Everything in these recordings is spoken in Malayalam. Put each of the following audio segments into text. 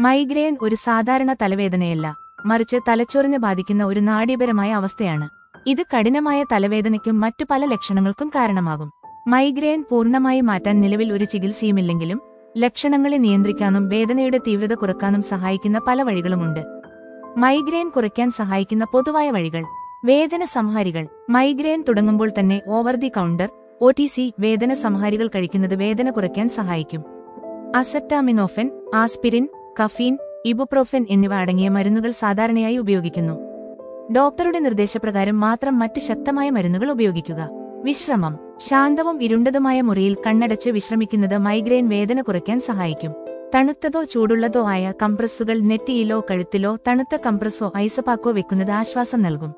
മൈഗ്രെയിൻ ഒരു സാധാരണ തലവേദനയല്ല മറിച്ച് തലച്ചോറിനെ ബാധിക്കുന്ന ഒരു നാഡീപരമായ അവസ്ഥയാണ്. ഇത് കഠിനമായ തലവേദനയ്ക്കും മറ്റു പല ലക്ഷണങ്ങൾക്കും കാരണമാകും. മൈഗ്രെയിൻ പൂർണമായി മാറ്റാൻ നിലവിൽ ഒരു ചികിത്സയുമില്ലെങ്കിലും ലക്ഷണങ്ങളെ നിയന്ത്രിക്കാനും വേദനയുടെ തീവ്രത കുറക്കാനും സഹായിക്കുന്ന പല വഴികളുമുണ്ട്. മൈഗ്രെയിൻ കുറയ്ക്കാൻ സഹായിക്കുന്ന പൊതുവായ വഴികൾ. വേദന സംഹാരികൾ. മൈഗ്രെയിൻ തുടങ്ങുമ്പോൾ തന്നെ over the counter O T C വേദന സംഹാരികൾ കഴിക്കുന്നത് വേദന കുറയ്ക്കാൻ സഹായിക്കും. അസറ്റാമിനോഫെൻ ആസ്പിരിൻ കഫീൻ ഇബുപ്രോഫെൻ എന്നിവ അടങ്ങിയ മരുന്നുകൾ സാധാരണയായി ഉപയോഗിക്കുന്നു. ഡോക്ടറുടെ നിർദ്ദേശപ്രകാരം മാത്രം മറ്റ് ശക്തമായ മരുന്നുകൾ ഉപയോഗിക്കുക. വിശ്രമം ശാന്തവും ഇരുണ്ടതുമായ മുറിയിൽ കണ്ണടച്ച് വിശ്രമിക്കുന്നത് മൈഗ്രെയിൻ വേദന കുറയ്ക്കാൻ സഹായിക്കും. തണുത്തതോ ചൂടുള്ളതോ ആയ കംപ്രസ്സുകൾ നെറ്റിയിലോ കഴുത്തിലോ തണുത്ത കംപ്രസ്സോ ഐസപാക്കോ വെക്കുന്നത് ആശ്വാസം നൽകും.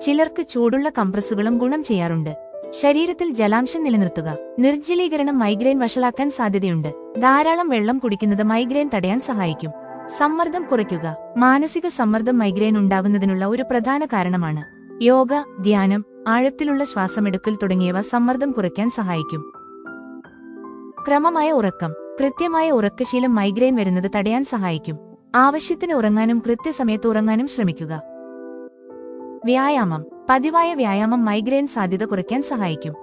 ചിലർക്ക് ചൂടുള്ള കംപ്രസ്സുകളും ഗുണം ചെയ്യാറുണ്ട്. ശരീരത്തിൽ ജലാംശം നിലനിർത്തുക. നിർജലീകരണം മൈഗ്രെയിൻ വഷളാക്കാൻ സാധ്യതയുണ്ട്. ധാരാളം വെള്ളം കുടിക്കുന്നത് മൈഗ്രെയിൻ തടയാൻ സഹായിക്കും. സമ്മർദ്ദം കുറയ്ക്കുക. മാനസിക സമ്മർദ്ദം മൈഗ്രെയിൻ ഉണ്ടാകുന്നതിനുള്ള ഒരു പ്രധാന കാരണമാണ്. യോഗ ധ്യാനം ആഴത്തിലുള്ള ശ്വാസമെടുക്കൽ തുടങ്ങിയവ സമ്മർദ്ദം കുറയ്ക്കാൻ സഹായിക്കും. ക്രമമായ ഉറക്കം. കൃത്യമായ ഉറക്കശീലം മൈഗ്രെയിൻ വരുന്നത് തടയാൻ സഹായിക്കും. ആവശ്യത്തിന് ഉറങ്ങാനും കൃത്യസമയത്ത് ഉറങ്ങാനും ശ്രമിക്കുക. വ്യായാമം. പതിവായ വ്യായാമം മൈഗ്രെയിൻ സാധ്യത കുറയ്ക്കാൻ സഹായിക്കും.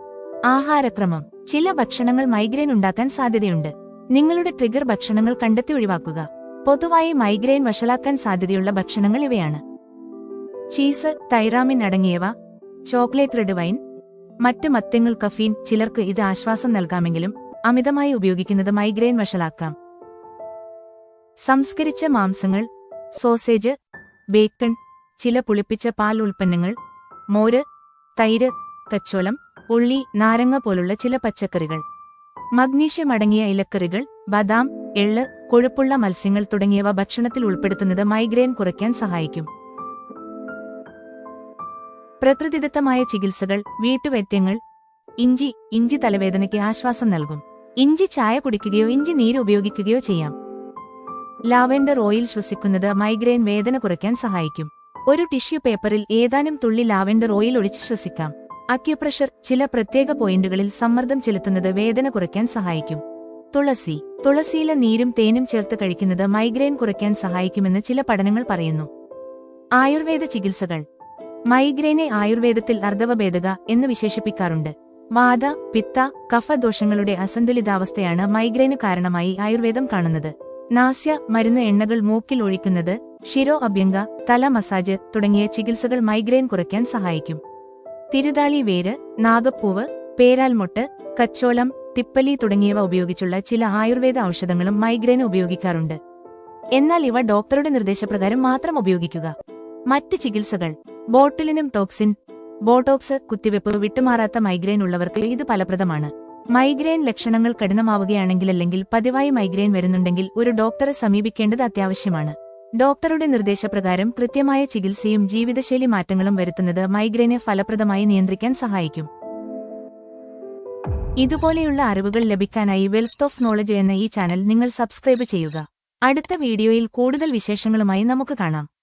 ആഹാരക്രമം. ചില ഭക്ഷണങ്ങൾ മൈഗ്രെയിൻ ഉണ്ടാക്കാൻ സാധ്യതയുണ്ട്. നിങ്ങളുടെ ട്രിഗർ ഭക്ഷണങ്ങൾ കണ്ടെത്തി ഒഴിവാക്കുക. പൊതുവായി മൈഗ്രെയിൻ വഷളാക്കാൻ സാധ്യതയുള്ള ഭക്ഷണങ്ങൾ ഇവയാണ്. ചീസ് ടൈറാമിൻ അടങ്ങിയവ ചോക്ലേറ്റ് റെഡ് വൈൻ മറ്റ് മത്യങ്ങൾ കഫീൻ ചിലർക്ക് ഇത് ആശ്വാസം നൽകാമെങ്കിലും അമിതമായി ഉപയോഗിക്കുന്നത് മൈഗ്രെയിൻ വഷളാക്കാം. സംസ്കരിച്ച മാംസങ്ങൾ സോസേജ് ബേക്കൺ ചില പുളിപ്പിച്ച പാൽ ഉൽപ്പന്നങ്ങൾ മോര് തൈര് കച്ചോലം ഉള്ളി നാരങ്ങ പോലുള്ള ചില പച്ചക്കറികൾ. മഗ്നീഷ്യം അടങ്ങിയ ഇലക്കറികൾ ബദാം എള്ള് കൊഴുപ്പുള്ള മത്സ്യങ്ങൾ തുടങ്ങിയവ ഭക്ഷണത്തിൽ ഉൾപ്പെടുത്തുന്നത് മൈഗ്രെയിൻ കുറയ്ക്കാൻ സഹായിക്കും. പ്രകൃതിദത്തമായ ചികിത്സകൾ വീട്ടുവൈദ്യങ്ങൾ ഇഞ്ചി ഇഞ്ചി തലവേദനയ്ക്ക് ആശ്വാസം നൽകും. ഇഞ്ചി ചായ കുടിക്കുകയോ ഇഞ്ചി നീര് ഉപയോഗിക്കുകയോ ചെയ്യാം. ലാവെൻഡർ ഓയിൽ ശ്വസിക്കുന്നത് മൈഗ്രെയിൻ വേദന കുറയ്ക്കാൻ സഹായിക്കും. ഒരു ടിഷ്യൂ പേപ്പറിൽ ഏതാനും തുള്ളി ലാവെൻഡർ ഓയിൽ ഒഴിച്ച് ശ്വസിക്കാം. അക്യുപ്രഷർ ചില പ്രത്യേക പോയിന്റുകളിൽ സമ്മർദ്ദം ചെലുത്തുന്നത് വേദന കുറയ്ക്കാൻ സഹായിക്കും. തുളസി. തുളസിയിലെ നീരും തേനും ചേർത്ത് കഴിക്കുന്നത് മൈഗ്രെയിൻ കുറയ്ക്കാൻ സഹായിക്കുമെന്ന് ചില പഠനങ്ങൾ പറയുന്നു. ആയുർവേദ ചികിത്സകൾ. മൈഗ്രെയിനെ ആയുർവേദത്തിൽ അർദ്ധവഭേദക എന്ന് വിശേഷിപ്പിക്കാറുണ്ട്. വാത പിത്ത കഫ ദോഷങ്ങളുടെ അസന്തുലിതാവസ്ഥയാണ് മൈഗ്രെയിന് കാരണമായി ആയുർവേദം കാണുന്നത്. നാസ്യ മരുന്ന് എണ്ണകൾ മൂക്കിൽ ഒഴിക്കുന്നത് ഷിരോ അഭ്യംഗ തല മസാജ് തുടങ്ങിയ ചികിത്സകൾ മൈഗ്രെയിൻ കുറയ്ക്കാൻ സഹായിക്കും. തിരുതാളി വേര് നാഗപ്പൂവ് പേരാൽമുട്ട് കച്ചോളം തിപ്പലി തുടങ്ങിയവ ഉപയോഗിച്ചുള്ള ചില ആയുർവേദ ഔഷധങ്ങളും മൈഗ്രെയിന് ഉപയോഗിക്കാറുണ്ട്. എന്നാൽ ഇവ ഡോക്ടറുടെ നിർദ്ദേശപ്രകാരം മാത്രം ഉപയോഗിക്കുക. മറ്റ് ചികിത്സകൾ. ബോട്ടിലിനും ടോക്സിൻ. ബോട്ടോക്സ് കുത്തിവെപ്പ് വിട്ടുമാറാത്ത മൈഗ്രെയിൻ ഉള്ളവർക്ക് ഇത് ഫലപ്രദമാണ്. മൈഗ്രെയിൻ ലക്ഷണങ്ങൾ കഠിനമാവുകയാണെങ്കിൽ അല്ലെങ്കിൽ പതിവായി മൈഗ്രെയിൻ വരുന്നുണ്ടെങ്കിൽ ഒരു ഡോക്ടറെ സമീപിക്കേണ്ടത് അത്യാവശ്യമാണ്. ഡോക്ടറുടെ നിർദ്ദേശപ്രകാരം കൃത്യമായ ചികിത്സയും ജീവിതശൈലി മാറ്റങ്ങളും വരുത്തുന്നത് മൈഗ്രെയിനെ ഫലപ്രദമായി നിയന്ത്രിക്കാൻ സഹായിക്കും. ഇതുപോലെയുള്ള അറിവുകൾ ലഭിക്കാനായി വെൽത്ത് ഓഫ് നോളജ് എന്ന ഈ ചാനൽ നിങ്ങൾ സബ്സ്ക്രൈബ് ചെയ്യുക. അടുത്ത വീഡിയോയിൽ കൂടുതൽ വിശേഷങ്ങളുമായി നമുക്ക് കാണാം.